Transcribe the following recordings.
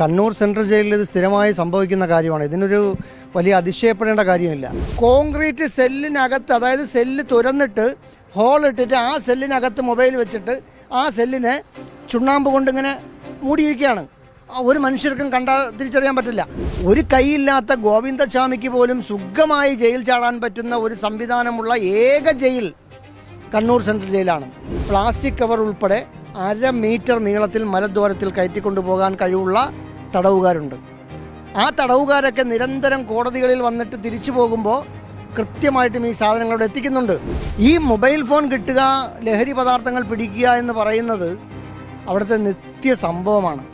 Kannur central ജയിലിൽ ഇത് സ്ഥിരമായി സംഭവിക്കുന്ന കാര്യമാണ്. ഇതിനൊരു വലിയ അതിശയപ്പെടേണ്ട കാര്യമില്ല. കോൺക്രീറ്റ് സെല്ലിനകത്ത് അതായത് സെല്ല് തുരന്നിട്ട് ഹോൾ ഇട്ടിട്ട് ആ സെല്ലിനകത്ത് മൊബൈൽ വെച്ചിട്ട് ആ സെല്ലിനെ ചുണ്ണാമ്പ് കൊണ്ട് ഇങ്ങനെ മൂടിയിരിക്കുകയാണ്. ഒരു മനുഷ്യർക്കും കണ്ടാൽ തിരിച്ചറിയാൻ പറ്റില്ല. ഒരു കൈയില്ലാത്ത ഗോവിന്ദസ്വാമിക്ക് പോലും സുഖമായി ജയിൽ ചാടാൻ പറ്റുന്ന ഒരു സംവിധാനമുള്ള ഏക ജയിൽ കണ്ണൂർ സെൻട്രൽ ജയിലാണ്. പ്ലാസ്റ്റിക് കവർ ഉൾപ്പെടെ അര മീറ്റർ നീളത്തിൽ മലദ്വാരത്തിൽ കയറ്റിക്കൊണ്ടുപോകാൻ കഴിവുള്ള തടവുകാരുണ്ട്. ആ തടവുകാരൊക്കെ നിരന്തരം കോടതികളിൽ വന്നിട്ട് തിരിച്ചു പോകുമ്പോൾ കൃത്യമായിട്ടും ഈ സാധനങ്ങളോട് എത്തിക്കുന്നുണ്ട്. ഈ മൊബൈൽ ഫോൺ കിട്ടുക ലഹരി പദാർത്ഥങ്ങൾ പിടിക്കുക എന്ന് പറയുന്നത് അവിടുത്തെ നിത്യ സംഭവമാണ്.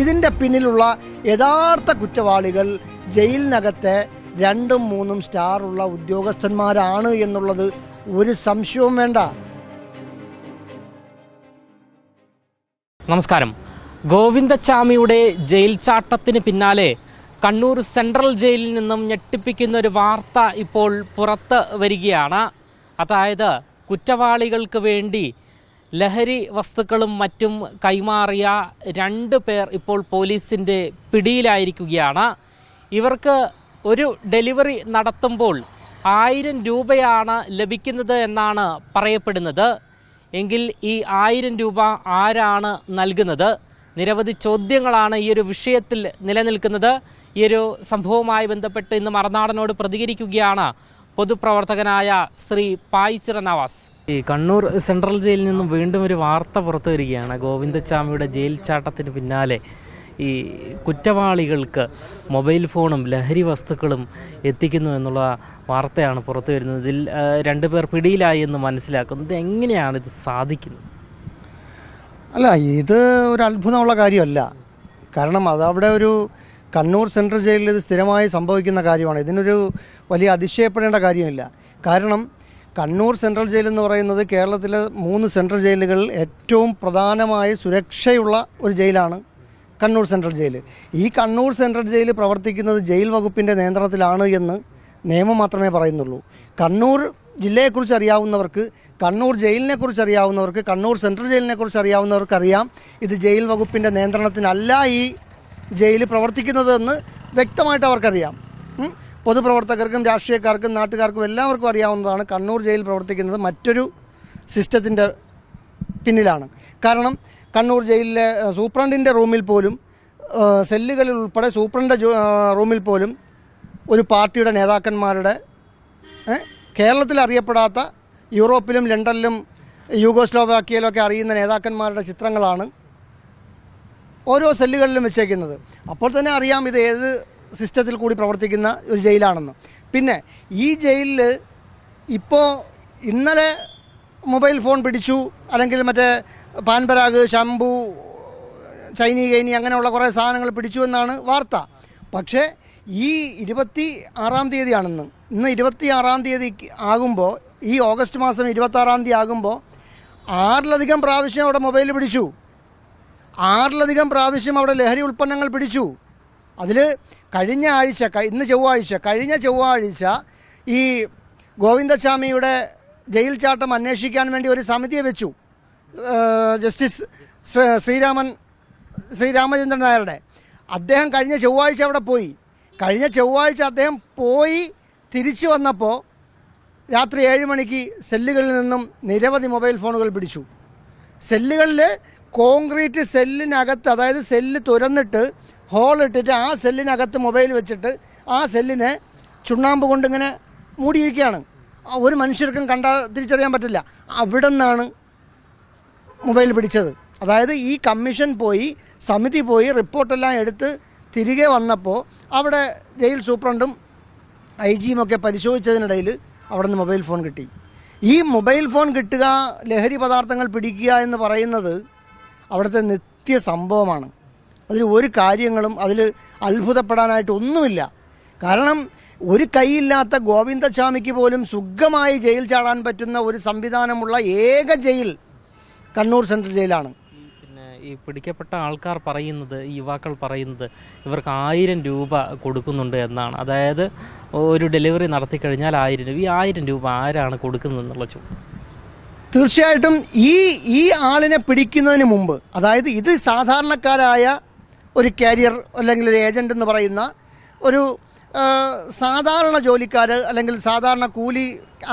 ഇതിന്റെ പിന്നിലുള്ള യഥാർത്ഥ കുറ്റവാളികൾ ജയിലിനകത്തെ രണ്ടും മൂന്നും സ്റ്റാർ ഉള്ള ഉദ്യോഗസ്ഥന്മാരാണ് എന്നുള്ളത് ഒരു സംശയവും വേണ്ട. നമസ്കാരം. ഗോവിന്ദച്ചാമിയുടെ ജയിൽ ചാട്ടത്തിന് പിന്നാലെ കണ്ണൂർ സെൻട്രൽ ജയിലിൽ നിന്നും ഞെട്ടിപ്പിക്കുന്ന ഒരു വാർത്ത ഇപ്പോൾ പുറത്ത് വരികയാണ്. അതായത് കുറ്റവാളികൾക്ക് വേണ്ടി ലഹരി വസ്തുക്കളും മറ്റും കൈമാറിയ രണ്ട് പേർ ഇപ്പോൾ പോലീസിന്റെ പിടിയിലായിരിക്കുകയാണ്. ഇവർക്ക് ഒരു ഡെലിവറി നടത്തുമ്പോൾ ആയിരം രൂപയാണ് ലഭിക്കുന്നത് എന്നാണ് പറയപ്പെടുന്നത്. എങ്കിൽ ഈ ആയിരം രൂപ ആരാണ് നൽകുന്നത്? നിരവധി ചോദ്യങ്ങളാണ് ഈ ഒരു വിഷയത്തിൽ നിലനിൽക്കുന്നത്. ഈ ഒരു സംഭവവുമായി ബന്ധപ്പെട്ട് ഇന്ന് മറനാടനോട് പ്രതികരിക്കുകയാണ് പൊതുപ്രവർത്തകനായ ശ്രീ പായിച്ചിറ നവാസ്. ഈ കണ്ണൂർ സെൻട്രൽ ജയിലിൽ നിന്നും വീണ്ടും ഒരു വാർത്ത പുറത്തു വരികയാണ്. ഗോവിന്ദച്ചാമിയുടെ ജയിൽ ചാട്ടത്തിന് പിന്നാലെ ഈ കുറ്റവാളികൾക്ക് മൊബൈൽ ഫോണും ലഹരി വസ്തുക്കളും എത്തിക്കുന്നു എന്നുള്ള വാർത്തയാണ് പുറത്തു വരുന്നത്. ഇതിൽ രണ്ടുപേർ പിടിയിലായി എന്ന് മനസ്സിലാക്കുന്നത്. എങ്ങനെയാണ് ഇത് സാധിക്കുന്നത്? അല്ല ഇത് ഒരു അത്ഭുതമുള്ള കാര്യമല്ല. കാരണം അതവിടെ ഒരു കണ്ണൂർ സെൻട്രൽ ജയിലിൽ ഇത് സ്ഥിരമായി സംഭവിക്കുന്ന കാര്യമാണ്. ഇതിനൊരു വലിയ അതിശയപ്പെടേണ്ട കാര്യമില്ല. കാരണം കണ്ണൂർ സെൻട്രൽ ജയിൽ എന്ന് പറയുന്നത് കേരളത്തിലെ മൂന്ന് സെൻട്രൽ ജയിലുകളിൽ ഏറ്റവും പ്രധാനമായ സുരക്ഷയുള്ള ഒരു ജയിലാണ് കണ്ണൂർ സെൻട്രൽ ജയിൽ. ഈ കണ്ണൂർ സെൻട്രൽ ജയിൽ പ്രവർത്തിക്കുന്നത് ജയിൽ വകുപ്പിന്റെ നിയന്ത്രണത്തിലാണ് എന്ന് നിയമം മാത്രമേ പറയുന്നുള്ളൂ. കണ്ണൂർ ജില്ലയെക്കുറിച്ച് അറിയാവുന്നവർക്ക് കണ്ണൂർ ജയിലിനെ കുറിച്ച് അറിയാവുന്നവർക്ക് കണ്ണൂർ സെൻട്രൽ ജയിലിനെ കുറിച്ച് അറിയാവുന്നവർക്ക് അറിയാം. ഇത് ജയിൽ വകുപ്പിന്റെ നിയന്ത്രണത്തിനല്ല ഈ ജയിൽ പ്രവർത്തിക്കുന്നതെന്ന് വ്യക്തമായിട്ട് അവർക്കറിയാം. പൊതുപ്രവർത്തകർക്കും രാഷ്ട്രീയക്കാർക്കും നാട്ടുകാർക്കും എല്ലാവർക്കും അറിയാവുന്നതാണ് കണ്ണൂർ ജയിൽ പ്രവർത്തിക്കുന്നത് മറ്റൊരു സിസ്റ്റത്തിന്റെ പിന്നിലാണ്. കാരണം കണ്ണൂർ ജയിലിലെ സൂപ്രണ്ടിന്റെ റൂമിൽ പോലും സെല്ലുകളിൽ ഉൾപ്പെടെ സൂപ്രണ്ട് റൂമിൽ പോലും ഒരു പാർട്ടിയുടെ നേതാക്കന്മാരുടെ കേരളത്തിൽ അറിയപ്പെടാത്ത യൂറോപ്പിലും ലണ്ടനിലും യൂഗോസ്ലോവാക്കിയയിലൊക്കെ അറിയുന്ന നേതാക്കന്മാരുടെ ചിത്രങ്ങളാണ് ഓരോ സെല്ലുകളിലും വെച്ചേക്കുന്നത്. അപ്പോൾ തന്നെ അറിയാം ഇത് ഏത് സിസ്റ്റത്തിൽ കൂടി പ്രവർത്തിക്കുന്ന ഒരു ജയിലാണെന്ന്. പിന്നെ ഈ ജയിലിൽ ഇപ്പോൾ ഇന്നലെ മൊബൈൽ ഫോൺ പിടിച്ചു അല്ലെങ്കിൽ മറ്റേ പാൻപരാഗ് ശംഭു ചൈനീ കൈനി അങ്ങനെയുള്ള കുറേ സാധനങ്ങൾ പിടിച്ചു എന്നാണ് വാർത്ത. പക്ഷേ ഈ ഇരുപത്തി ആറാം തീയതിയാണെന്ന് ഇന്ന് ഇരുപത്തി ആറാം തീയതി ആകുമ്പോൾ ഈ ഓഗസ്റ്റ് മാസം ഇരുപത്തി ആറാം തീയതി ആകുമ്പോൾ ആറിലധികം പ്രാവശ്യം അവിടെ മൊബൈൽ പിടിച്ചു. ആറിലധികം പ്രാവശ്യം അവിടെ ലഹരി ഉൽപ്പന്നങ്ങൾ പിടിച്ചു. അതിൽ കഴിഞ്ഞ ആഴ്ച ഇന്ന് ചൊവ്വാഴ്ച കഴിഞ്ഞ ചൊവ്വാഴ്ച ഈ ഗോവിന്ദസ്വാമിയുടെ ജയിൽ ചാട്ടം അന്വേഷിക്കാൻ വേണ്ടി ഒരു സമിതിയെ വെച്ചു. ജസ്റ്റിസ് ശ്രീരാമൻ ശ്രീരാമചന്ദ്രൻ നായരുടെ. അദ്ദേഹം കഴിഞ്ഞ ചൊവ്വാഴ്ച അവിടെ പോയി. കഴിഞ്ഞ ചൊവ്വാഴ്ച അദ്ദേഹം പോയി തിരിച്ചു വന്നപ്പോൾ രാത്രി ഏഴ് മണിക്ക് സെല്ലുകളിൽ നിന്നും നിരവധി മൊബൈൽ ഫോണുകൾ പിടിച്ചു. സെല്ലുകളിൽ കോൺക്രീറ്റ് സെല്ലിനകത്ത് അതായത് സെല്ല് തുരന്നിട്ട് ഹോൾ ഇട്ടിട്ട് ആ സെല്ലിനകത്ത് മൊബൈൽ വെച്ചിട്ട് ആ സെല്ലിനെ ചുണ്ണാമ്പ് കൊണ്ടിങ്ങനെ മൂടിയിരിക്കുകയാണ്. ഒരു മനുഷ്യർക്കും കണ്ടാ തിരിച്ചറിയാൻ പറ്റില്ല. അവിടെ നിന്നാണ് മൊബൈൽ പിടിച്ചത്. അതായത് ഈ കമ്മീഷൻ പോയി സമിതി പോയി റിപ്പോർട്ടെല്ലാം എടുത്ത് തിരികെ വന്നപ്പോൾ അവിടെ ജയിൽ സൂപ്രണ്ടും ഐ ജിയും ഒക്കെ പരിശോധിച്ചതിനിടയിൽ അവിടെ നിന്ന് മൊബൈൽ ഫോൺ കിട്ടി. ഈ മൊബൈൽ ഫോൺ കിട്ടുക ലഹരി പദാർത്ഥങ്ങൾ പിടിക്കുക എന്ന് പറയുന്നത് അവിടുത്തെ നിത്യ സംഭവമാണ്. അതിൽ ഒരു കാര്യങ്ങളും അതിൽ അത്ഭുതപ്പെടാനായിട്ട് ഒന്നുമില്ല. കാരണം ഒരു കൈയില്ലാത്ത ഗോവിന്ദസ്വാമിക്ക് പോലും സുഖമായി ജയിൽ ചാടാൻ പറ്റുന്ന ഒരു സംവിധാനമുള്ള ഏക ജയിൽ കണ്ണൂർ സെൻട്രൽ ജയിലാണ്. ഈ പിടിക്കപ്പെട്ട ആൾക്കാർ പറയുന്നത് ഈ യുവാക്കൾ പറയുന്നത് ഇവർക്ക് ആയിരം രൂപ കൊടുക്കുന്നുണ്ട് എന്നാണ്. അതായത് ഒരു ഡെലിവറി നടത്തി കഴിഞ്ഞാൽ ആയിരം രൂപ. ഈ ആയിരം രൂപ ആരാണ് കൊടുക്കുന്നതെന്നുള്ള ചോദ്യം. തീർച്ചയായിട്ടും ഈ ഈ ആളിനെ പിടിക്കുന്നതിന് മുമ്പ് അതായത് ഇത് സാധാരണക്കാരായ ഒരു കാരിയർ അല്ലെങ്കിൽ ഒരു ഏജന്റ് എന്ന് പറയുന്ന ഒരു സാധാരണ ജോലിക്കാർ അല്ലെങ്കിൽ സാധാരണ കൂലി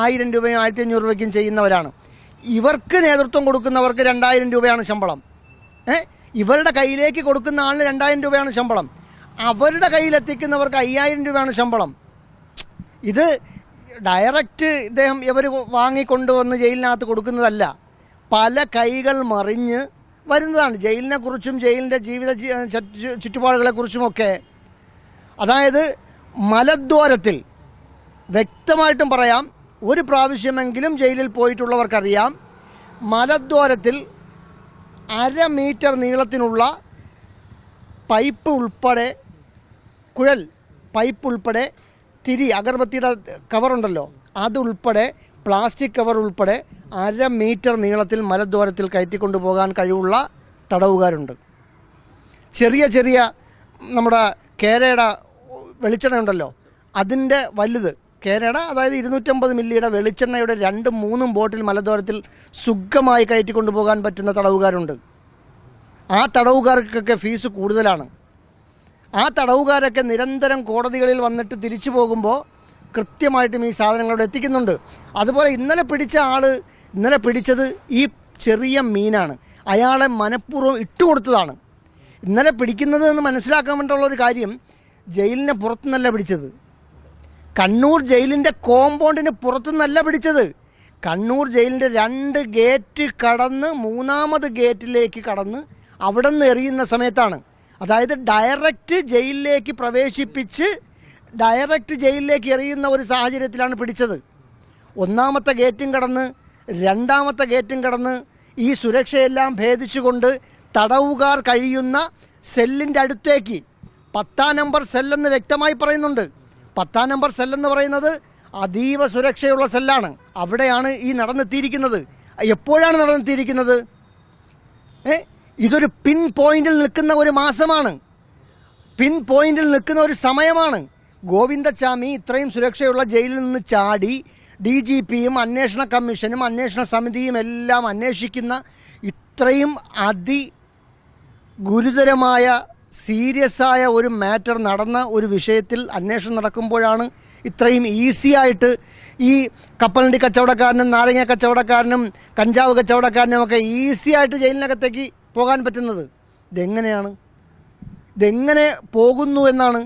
ആയിരം രൂപയും ആയിരത്തി അഞ്ഞൂറ് രൂപയ്ക്കും ചെയ്യുന്നവരാണ്. ഇവർക്ക് നേതൃത്വം കൊടുക്കുന്നവർക്ക് രണ്ടായിരം രൂപയാണ് ശമ്പളം. ഇവരുടെ കയ്യിലേക്ക് കൊടുക്കുന്ന ആളിന് രണ്ടായിരം രൂപയാണ് ശമ്പളം. അവരുടെ കയ്യിലെത്തിക്കുന്നവർക്ക് അയ്യായിരം രൂപയാണ് ശമ്പളം. ഇത് ഡയറക്റ്റ് ഇദ്ദേഹം ഇവർ വാങ്ങിക്കൊണ്ടുവന്ന് ജയിലിനകത്ത് കൊടുക്കുന്നതല്ല. പല കൈകൾ മറിഞ്ഞ് വരുന്നതാണ്. ജയിലിനെ കുറിച്ചും ജയിലിന്റെ ജീവിത ചുറ്റുപാടുകളെക്കുറിച്ചുമൊക്കെ അതായത് മലദ്വാരത്തിൽ വ്യക്തമായിട്ടും പറയാം ഒരു പ്രാവശ്യമെങ്കിലും ജയിലിൽ പോയിട്ടുള്ളവർക്കറിയാം മലദ്വാരത്തിൽ അര മീറ്റർ നീളത്തിനുള്ള പൈപ്പ് ഉൾപ്പെടെ കുഴൽ പൈപ്പ് ഉൾപ്പെടെ തിരി അഗർബത്തിയുടെ കവറുണ്ടല്ലോ അതുൾപ്പെടെ പ്ലാസ്റ്റിക് കവർ ഉൾപ്പെടെ അര മീറ്റർ നീളത്തിൽ മലദ്വാരത്തിൽ കയറ്റിക്കൊണ്ടു പോകാൻ കഴിവുള്ള തടവുകാരുണ്ട്. ചെറിയ ചെറിയ നമ്മുടെ കേരയുടെ വെളിച്ചെണ്ണ ഉണ്ടല്ലോ അതിന്റെ വലുത് കേരയുടെ അതായത് ഇരുന്നൂറ്റമ്പത് മില്ലിയുടെ വെളിച്ചെണ്ണയുടെ രണ്ടും മൂന്നും ബോട്ടിൽ മലദ്വാരത്തിൽ സുഖമായി കയറ്റി കൊണ്ടുപോകാൻ പറ്റുന്ന തടവുകാരുണ്ട്. ആ തടവുകാർക്കൊക്കെ ഫീസ് കൂടുതലാണ്. ആ തടവുകാരൊക്കെ നിരന്തരം കോടതികളിൽ വന്നിട്ട് തിരിച്ചു പോകുമ്പോൾ കൃത്യമായിട്ടും ഈ സാധനങ്ങളോട് എത്തിക്കുന്നുണ്ട്. അതുപോലെ ഇന്നലെ പിടിച്ച ആൾ ഇന്നലെ പിടിച്ചത് ഈ ചെറിയ മീനാണ്. അയാളെ മനഃപൂർവം ഇട്ടുകൊടുത്തതാണ് ഇന്നലെ പിടിക്കുന്നത് എന്ന് മനസ്സിലാക്കാൻ വേണ്ടിയുള്ള ഒരു കാര്യം ജയിലിനെ പുറത്തുനിന്നല്ല പിടിച്ചത്. കണ്ണൂർ ജയിലിന്റെ കോമ്പൗണ്ടിന് പുറത്തുനിന്നല്ല പിടിച്ചത്. കണ്ണൂർ ജയിലിന്റെ രണ്ട് ഗേറ്റ് കടന്ന് മൂന്നാമത് ഗേറ്റിലേക്ക് കടന്ന് അവിടെ നിന്ന് എറിയുന്ന സമയത്താണ്. അതായത് ഡയറക്റ്റ് ജയിലിലേക്ക് പ്രവേശിപ്പിച്ച് ഡയറക്റ്റ് ജയിലിലേക്ക് എറിയുന്ന ഒരു സാഹചര്യത്തിലാണ് പിടിച്ചത്. ഒന്നാമത്തെ ഗേറ്റും കടന്ന് രണ്ടാമത്തെ ഗേറ്റും കടന്ന് ഈ സുരക്ഷയെല്ലാം ഭേദിച്ചുകൊണ്ട് തടവുകാർ കഴിയുന്ന സെല്ലിന്റെ അടുത്തേക്ക്. പത്താം നമ്പർ സെല്ലെന്ന് വ്യക്തമായി പറയുന്നുണ്ട്. പത്താം നമ്പർ സെല്ലെന്ന് പറയുന്നത് അതീവ സുരക്ഷയുള്ള സെല്ലാണ്. അവിടെയാണ് ഈ നടന്നെത്തിയിരിക്കുന്നത്. എപ്പോഴാണ് നടന്നെത്തിയിരിക്കുന്നത്? ഏ? ഇതൊരു പിൻ പോയിന്റിൽ നിൽക്കുന്ന ഒരു മാസമാണ്. പിൻ പോയിന്റിൽ നിൽക്കുന്ന ഒരു സമയമാണ്. ഗോവിന്ദച്ചാമി ഇത്രയും സുരക്ഷയുള്ള ജയിലിൽ നിന്ന് ചാടി ഡി ജി പിയും അന്വേഷണ കമ്മീഷനും അന്വേഷണ സമിതിയും എല്ലാം അന്വേഷിക്കുന്ന ഇത്രയും അതി ഗുരുതരമായ സീരിയസ് ആയ ഒരു മാറ്റർ നടന്ന ഒരു വിഷയത്തിൽ അന്വേഷണം നടക്കുമ്പോഴാണ് ഇത്രയും ഈസി ആയിട്ട് ഈ കപ്പലണ്ടി കച്ചവടക്കാരനും നാരങ്ങ കച്ചവടക്കാരനും കഞ്ചാവ് കച്ചവടക്കാരനും ഒക്കെ ഈസി ആയിട്ട് ജയിലിനകത്തേക്ക് പോകാൻ പറ്റുന്നത്. ഇതെങ്ങനെയാണ്? ഇതെങ്ങനെ പോകുന്നു എന്നാണ്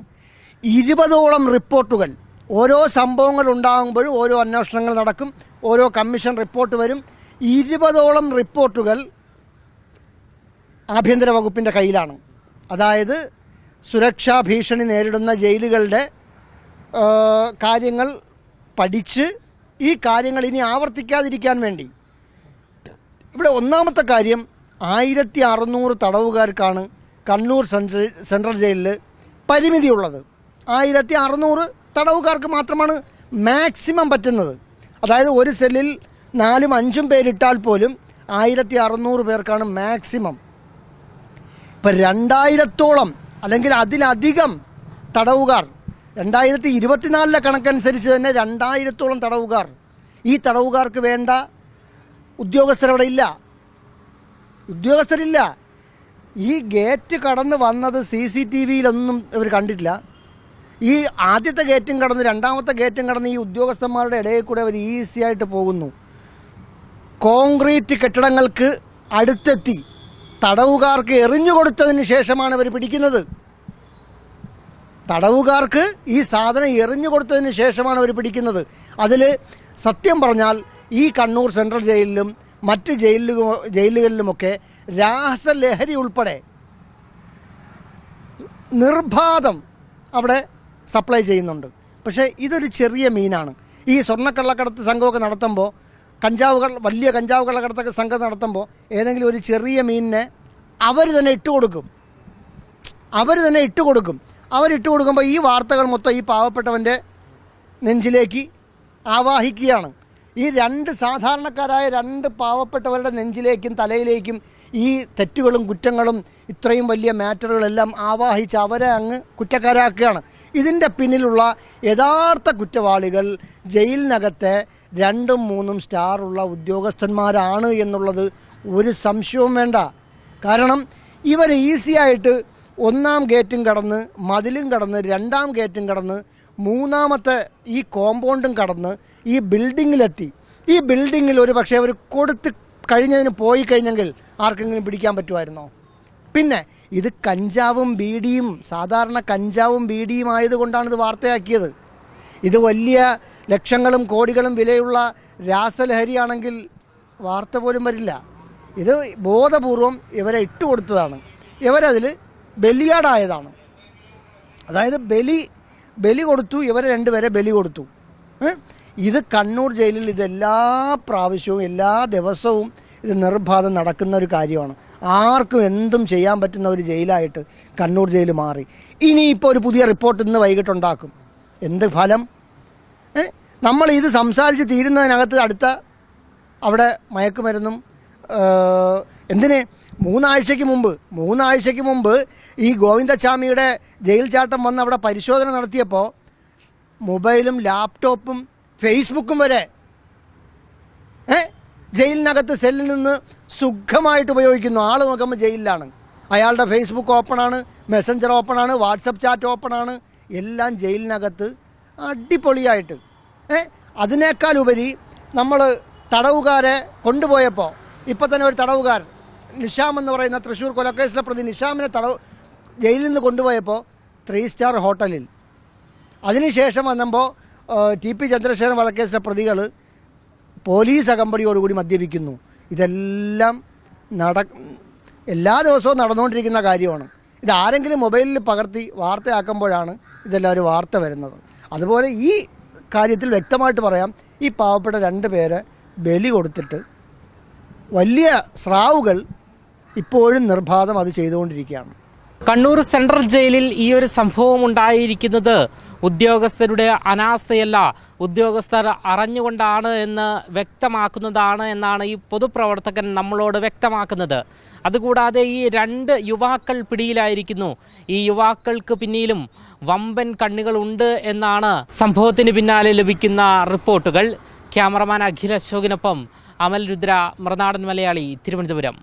ഇരുപതോളം റിപ്പോർട്ടുകൾ. ഓരോ സംഭവങ്ങൾ ഉണ്ടാകുമ്പോഴും ഓരോ അന്വേഷണങ്ങൾ നടക്കും ഓരോ കമ്മീഷൻ റിപ്പോർട്ട് വരും. ഇരുപതോളം റിപ്പോർട്ടുകൾ ആഭ്യന്തര വകുപ്പിന്റെ കയ്യിലാണ്. അതായത് സുരക്ഷാ ഭീഷണി നേരിടുന്ന ജയിലുകളുടെ കാര്യങ്ങൾ പഠിച്ച് ഈ കാര്യങ്ങൾ ഇനി ആവർത്തിക്കാതിരിക്കാൻ വേണ്ടി. ഇവിടെ ഒന്നാമത്തെ കാര്യം ആയിരത്തി അറുന്നൂറ് തടവുകാർക്കാണ് കണ്ണൂർ സെൻട്രൽ ജയിലിൽ പരിമിതിയുള്ളത്. ആയിരത്തി അറുന്നൂറ് തടവുകാർക്ക് മാത്രമാണ് മാക്സിമം പറ്റുന്നത്. അതായത് ഒരു സെല്ലിൽ നാലും അഞ്ചും പേരിട്ടാൽ പോലും ആയിരത്തി അറുന്നൂറ് പേർക്കാണ് മാക്സിമം. ഇപ്പം രണ്ടായിരത്തോളം അല്ലെങ്കിൽ അതിലധികം തടവുകാർ രണ്ടായിരത്തി ഇരുപത്തിനാലിലെ കണക്കനുസരിച്ച് തന്നെ രണ്ടായിരത്തോളം തടവുകാർ. ഈ തടവുകാർക്ക് വേണ്ട ഉദ്യോഗസ്ഥരവിടെ ഇല്ല. ഉദ്യോഗസ്ഥരില്ല. ഈ ഗേറ്റ് കടന്ന് വന്നത് സി സി ടി വിയിലൊന്നും ഇവർ കണ്ടിട്ടില്ല. ഈ ആദ്യത്തെ ഗേറ്റും കടന്ന് രണ്ടാമത്തെ ഗേറ്റും കടന്ന് ഈ ഉദ്യോഗസ്ഥന്മാരുടെ ഇടയിൽ കൂടെ അവർ ഈസി ആയിട്ട് പോകുന്നു. കോൺക്രീറ്റ് കെട്ടിടങ്ങൾക്ക് അടുത്തെത്തി. തടവുകാർക്ക് എറിഞ്ഞു കൊടുത്തതിന് ശേഷമാണ് അവർ പിടിക്കുന്നത്. തടവുകാർക്ക് ഈ സാധനം എറിഞ്ഞു കൊടുത്തതിന് ശേഷമാണ് അവർ പിടിക്കുന്നത്. അതിൽ സത്യം പറഞ്ഞാൽ ഈ കണ്ണൂർ സെൻട്രൽ ജയിലിലും മറ്റ് ജയിലു ജയിലുകളിലുമൊക്കെ രാസലഹരി ഉൾപ്പെടെ നിർബാധം അവിടെ സപ്ലൈ ചെയ്യുന്നുണ്ട്. പക്ഷേ ഇതൊരു ചെറിയ മീനാണ്. ഈ സ്വർണക്കള്ളക്കടത്ത് സംഘമൊക്കെ നടത്തുമ്പോൾ കഞ്ചാവുകൾ വലിയ കഞ്ചാവ് കള്ളക്കടത്തൊക്കെ സംഘം നടത്തുമ്പോൾ ഏതെങ്കിലും ഒരു ചെറിയ മീനിനെ അവർ തന്നെ ഇട്ട് കൊടുക്കും. അവർ തന്നെ ഇട്ട് കൊടുക്കും. അവരിട്ട് കൊടുക്കുമ്പോൾ ഈ വാർത്തകൾ മൊത്തം ഈ പാവപ്പെട്ടവന്റെ നെഞ്ചിലേക്ക് ആവാഹിക്കുകയാണ്. ഈ രണ്ട് സാധാരണക്കാരായ രണ്ട് പാവപ്പെട്ടവരുടെ നെഞ്ചിലേക്കും തലയിലേക്കും ഈ തെറ്റുകളും കുറ്റങ്ങളും ഇത്രയും വലിയ മാറ്ററുകളെല്ലാം ആവാഹിച്ച് അവരെ അങ്ങ് കുറ്റക്കാരാക്കുകയാണ്. ഇതിന്റെ പിന്നിലുള്ള യഥാർത്ഥ കുറ്റവാളികൾ ജയിലിനകത്തെ രണ്ടും മൂന്നും സ്റ്റാറുള്ള ഉദ്യോഗസ്ഥന്മാരാണ് എന്നുള്ളത് ഒരു സംശയവും വേണ്ട. കാരണം ഇവർ ഈസിയായിട്ട് ഒന്നാം ഗേറ്റും കടന്ന് മതിലും കടന്ന് രണ്ടാം ഗേറ്റും കടന്ന് മൂന്നാമത്തെ ഈ കോമ്പൗണ്ടും കടന്ന് ഈ ബിൽഡിങ്ങിലെത്തി ഈ ബിൽഡിങ്ങിൽ ഒരു പക്ഷേ അവർ കൊടുത്ത് കഴിഞ്ഞതിന് പോയി കഴിഞ്ഞെങ്കിൽ ആർക്കെങ്കിലും പിടിക്കാൻ പറ്റുമായിരുന്നോ? പിന്നെ ഇത് കഞ്ചാവും ബീഡിയും സാധാരണ കഞ്ചാവും ബീഡിയും ആയതുകൊണ്ടാണ് ഇത് വാർത്തയാക്കിയത്. ഇത് വലിയ ലക്ഷങ്ങളും കോടികളും വിലയുള്ള രാസലഹരിയാണെങ്കിൽ വാർത്ത പോലും വരില്ല. ഇത് ബോധപൂർവം ഇവരെ ഇട്ടുകൊടുത്തതാണ്. ഇവരതിൽ ബലിയാടായതാണ്. അതായത് ബലി ബലി കൊടുത്തു ഇവരെ രണ്ടുപേരെ ബലി കൊടുത്തു. ഇത് കണ്ണൂർ ജയിലിൽ ഇതെല്ലാ പ്രാവശ്യവും എല്ലാ ദിവസവും ഇത് നിർബാധം നടക്കുന്ന ഒരു കാര്യമാണ്. ആർക്കും എന്തും ചെയ്യാൻ പറ്റുന്ന ഒരു ജയിലായിട്ട് കണ്ണൂർ ജയിൽ മാറി. ഇനിയിപ്പോൾ ഒരു പുതിയ റിപ്പോർട്ട് ഇന്ന് വൈകിട്ടുണ്ടാക്കും. എന്ത് ഫലം? നമ്മൾ ഇത് സംസാരിച്ച് തീരുന്നതിനകത്ത് അടുത്ത അവിടെ മയക്കുമരുന്നും എന്തിന്? മൂന്നാഴ്ചയ്ക്ക് മുമ്പ് മൂന്നാഴ്ചയ്ക്ക് മുമ്പ് ഈ ഗോവിന്ദച്ചാമിയുടെ ജയിൽ ചാട്ടം വന്ന് അവിടെ പരിശോധന നടത്തിയപ്പോൾ മൊബൈലും ലാപ്ടോപ്പും ഫേസ്ബുക്കും വരെ ഏ? ജയിലിനകത്ത് സെല്ലിൽ നിന്ന് സുഖമായിട്ട് ഉപയോഗിക്കുന്നു. ആൾ നോക്കുമ്പോൾ ജയിലിലാണ്. അയാളുടെ ഫേസ്ബുക്ക് ഓപ്പണാണ് മെസ്സഞ്ചർ ഓപ്പണാണ് വാട്സപ്പ് ചാറ്റ് ഓപ്പണാണ് എല്ലാം ജയിലിനകത്ത് അടിപൊളിയായിട്ട്. അതിനേക്കാൾ ഉപരി നമ്മൾ തടവുകാരെ കൊണ്ടുപോയപ്പോൾ ഇപ്പം തന്നെ ഒരു തടവുകാരൻ നിഷാം എന്ന് പറയുന്ന തൃശ്ശൂർ കൊലക്കേസിലെ പ്രതി നിഷാമിനെ തടവ് ജയിലിൽ നിന്ന് കൊണ്ടുപോയപ്പോൾ ത്രീ സ്റ്റാർ ഹോട്ടലിൽ. അതിനുശേഷം വന്നപ്പോൾ ടി പി ചന്ദ്രശേഖരൻ വധക്കേസിലെ പ്രതികൾ പോലീസ് അകമ്പടിയോടുകൂടി മദ്യപിക്കുന്നു. ഇതെല്ലാം നട എല്ലാ ദിവസവും നടന്നുകൊണ്ടിരിക്കുന്ന കാര്യമാണ്. ഇതാരെങ്കിലും മൊബൈലിൽ പകർത്തി വാർത്തയാക്കുമ്പോഴാണ് ഇതെല്ലാം ഒരു വാർത്ത വരുന്നത്. അതുപോലെ ഈ കാര്യത്തിൽ വ്യക്തമായിട്ട് പറയാം ഈ പാവപ്പെട്ട രണ്ട് പേരെ ബലി കൊടുത്തിട്ട് വലിയ സ്രാവുകൾ ഇപ്പോഴും നിർബാധം അത് ചെയ്തുകൊണ്ടിരിക്കുകയാണ്. കണ്ണൂർ സെൻട്രൽ ജയിലിൽ ഈ ഒരു സംഭവം ഉണ്ടായിരിക്കുന്നത് ഉദ്യോഗസ്ഥരുടെ അനാസ്ഥയല്ല ഉദ്യോഗസ്ഥർ അറിഞ്ഞുകൊണ്ടാണ് എന്ന് വ്യക്തമാക്കുന്നതാണ് എന്നാണ് ഈ പൊതുപ്രവർത്തകൻ നമ്മളോട് വ്യക്തമാക്കുന്നത്. അതുകൂടാതെ ഈ രണ്ട് യുവാക്കൾ പിടിയിലായിരിക്കുന്നു. ഈ യുവാക്കൾക്ക് പിന്നിലും വമ്പൻ കണ്ണികളുണ്ട് എന്നാണ് സംഭവത്തിന് പിന്നാലെ ലഭിക്കുന്ന റിപ്പോർട്ടുകൾ. ക്യാമറമാൻ അഖിൽ അശോകിനൊപ്പം അമൽ രുദ്ര മൃനാടൻ മലയാളി തിരുവനന്തപുരം.